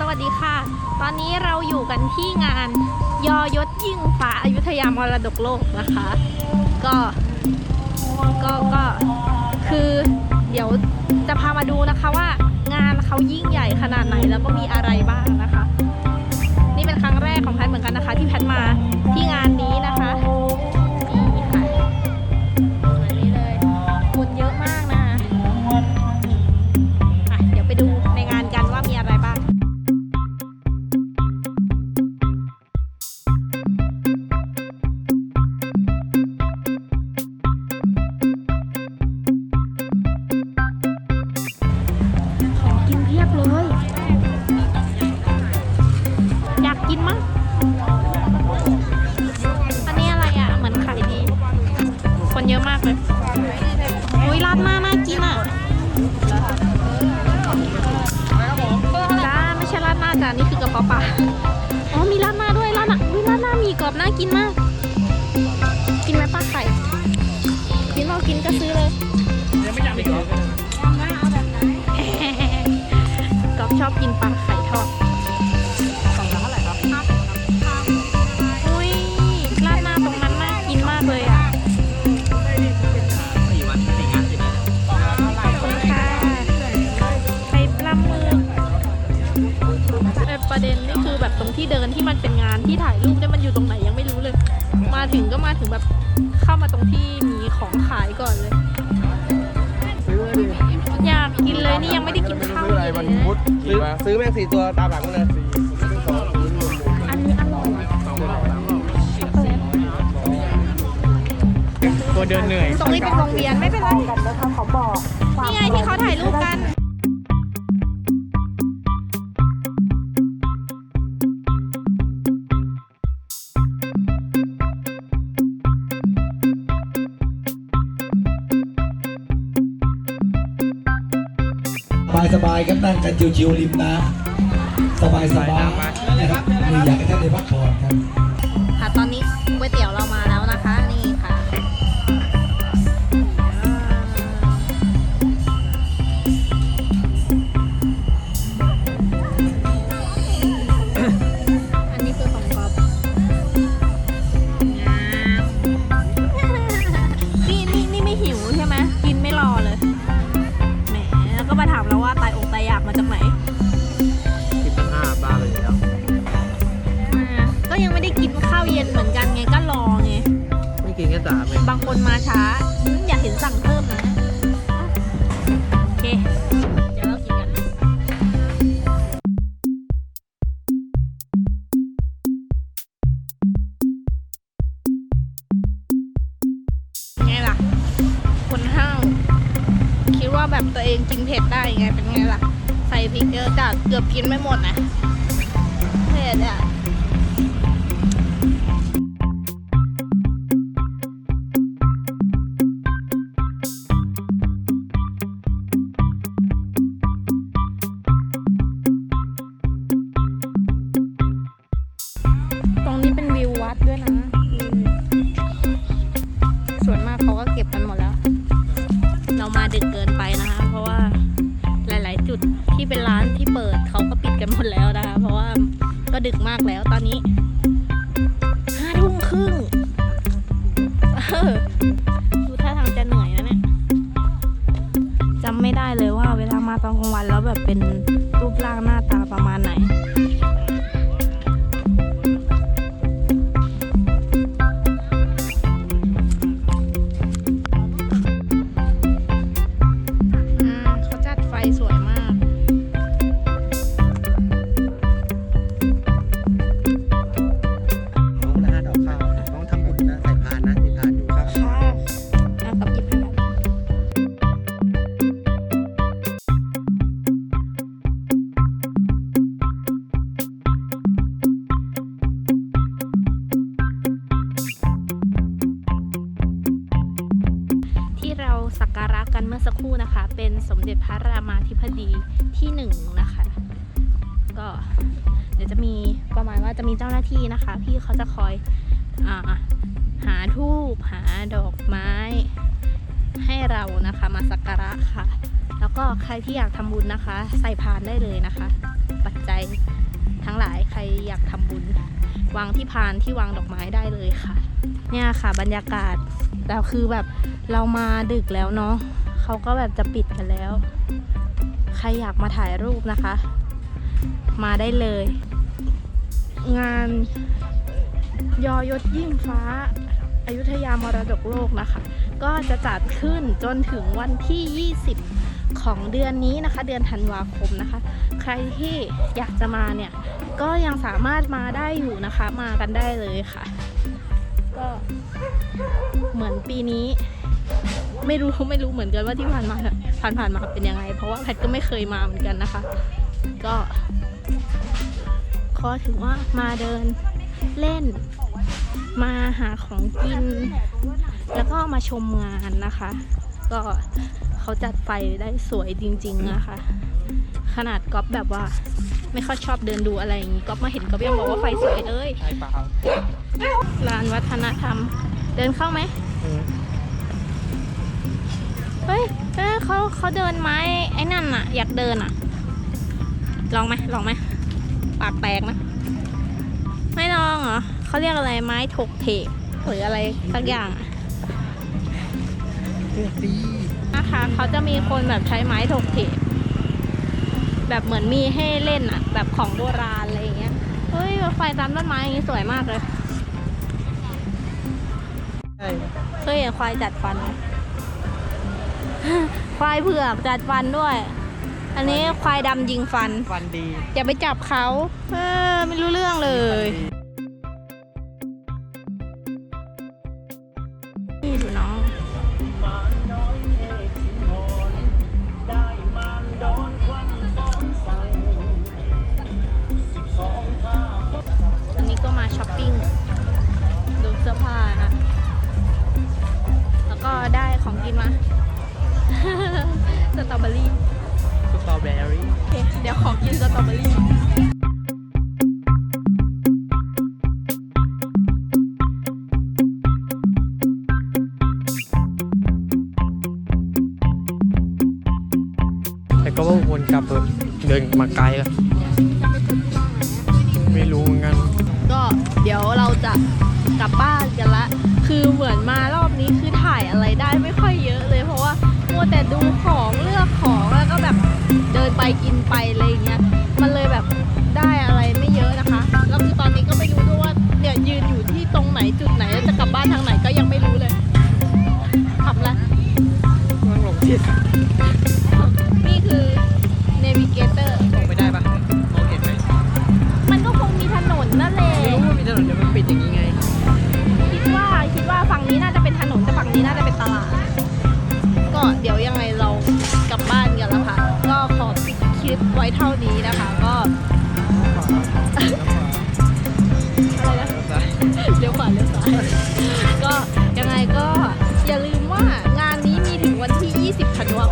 สวัสดีค่ะ ตอนนี้เราอยู่กันที่งานยอยศยิ่งฟ้าอายุทยามรดกโลกนะคะ ก็ก็ก็คือเดี๋ยวจะพามาดูนะคะว่างานเขายิ่งใหญ่ขนาดไหนแล้วก็มีอะไรบ้างนะคะ นี่เป็นครั้งแรกของแพทเหมือนกันนะคะ ที่แพทมาที่งานนี้นะคะ กินเรากินก็ซื้อเลยกอบชอบกินปลาไข่ทอดกล่องละเท่าไหร่ครับอุ้ยราดหน้าตรงนั้นน่ากินมากเลยอะสี่วันสี่งานสี่นี้ขอบคุณค่ะไข่ปลาหมึกแต่ประเด็นนี่คือแบบตรงที่เดินที่มันเป็นงานที่ถ่ายรูปเนี่ยมันอยู่ตรงไหนยังไม่รู้เลย มาถึงก็มาถึงแบบเข้ามาตรงที่ ซื้อมาซื้อแม่งสี่ตัวตามหลังเลยอันนี้อร่อยตัวเดินเหนื่อย ตรงนี้เป็นวงเวียนไม่เป็นไร นี่ไงที่เขาถ่ายรูปกัน บายสบายๆครับนั่งกันชิวๆริมน้ำสบายสบายๆนะครับนี่อยากให้ท่านได้พักผ่อนครับ ค่ะตอนนี้ สามเองบางคนมาช้า อยากเห็นสั่งเพิ่มนะโอเคเดี๋ยวเรากินกันไงล่ะ คนห้าวคิดว่าแบบตัวเองกินเผ็ดได้ไงเป็นไงล่ะ ใส่พริกเยอะจัดเกือบกินไม่หมดนะเผ็ดอะ ดึกมากแล้วตอนนี้ห้าทุ่มครึ่งดูท่าทางจะเหนื่อยนะเนี่ยจำไม่ได้เลยว่า เวลามาตอนกลางวันแล้วแบบเป็นรูปร่างหน้าตา คู่นะคะ เป็นสมเด็จพระรามาธิบดีที่หนึ่งนะคะ ก็เดี๋ยวจะมีประมาณว่าจะมีเจ้าหน้าที่นะคะ พี่เขาจะคอยอหาทูบหาดอกไม้ให้เรานะคะมาสักการะค่ะ แล้วก็ใครที่อยากทำบุญนะคะ ใส่พานได้เลยนะคะ ปัจจัยทั้งหลายใครอยากทำบุญ วางที่พานที่วางดอกไม้ได้เลยค่ะ เนี่ยค่ะบรรยากาศแต่คือแบบเรามาดึกแล้วเนาะ เขาก็แบบจะปิดกันแล้ว ใครอยากมาถ่ายรูปนะคะ มาได้เลย งานยอยศยิ่งฟ้าอายุทยามรดกโลกนะคะ ก็จะจัดขึ้นจนถึงวันที่ 20 ของเดือนนี้นะคะ เดือนธันวาคมนะคะ ใครที่อยากจะมาเนี่ย ก็ยังสามารถมาได้อยู่นะคะ มากันได้เลยค่ะ ก็เหมือนปีนี้ ไม่รู้ไม่รู้เหมือนกันว่าที่ผ่านมาผ่านผ่านๆมาเป็นยังไง เพราะว่าแพทก็ไม่เคยมาเหมือนกันนะคะ ก็ขอถือว่ามาเดินเล่น มาหาของกิน แล้วก็มาชมงานนะคะ ก็เขาจัดไฟได้สวยจริง ๆนะคะ ขนาดก๊อฟแบบว่าไม่ค่อยชอบเดินดูอะไรอย่างนี้ก๊อฟมาเห็นก๊อฟยังบอกว่าไฟสวยเลยใช่เปล่าลานวัฒนธรรม เดินเข้าไหม เอ้ยเขาเขาเดินไม้ไอ้นั่นอะอยากเดินอะลองไหมลองไหมปากแตกนะไม่ลองเหรอเขาเรียกอะไรไม้ถกเถกหรืออะไรสักอย่างอะนะคะเขาจะมีคนแบบใช้ไม้ถกเถกแบบเหมือนมีให้เล่นอะแบบของโบราณอะไรอย่างเงี้ยเฮ้ยไฟตามต้นไม้อย่างงี้สวยมากเลยใช่เคยเห็นควายจัดฟันไหม ควายเผือกจัดฟันด้วย อันนี้ควายดำยิงฟัน ฟันดีอย่าไปจับเขาเออไม่รู้เรื่องเลย นี่ดูน้อง อันนี้ก็มาช้อปปิ้ง ดูเสื้อผ้านะ แล้วก็ได้ของกินมา สตรอเบอรี่สตรอเบอรี่ โอเค เดี๋ยวขอกินสตรอเบอรี่ แต่ก็ว่าวนกลับเถอะเดินมาไกลแล้ว ไม่รู้เหมือนกัน ก็เดี๋ยวเราจะกลับบ้านกันละ คือเหมือนมารอบนี้คือถ่ายอะไรได้ไม่ ดูของเลือกของแล้วก็แบบเดินไปกินไปอะไรอย่างเงี้ย 他就要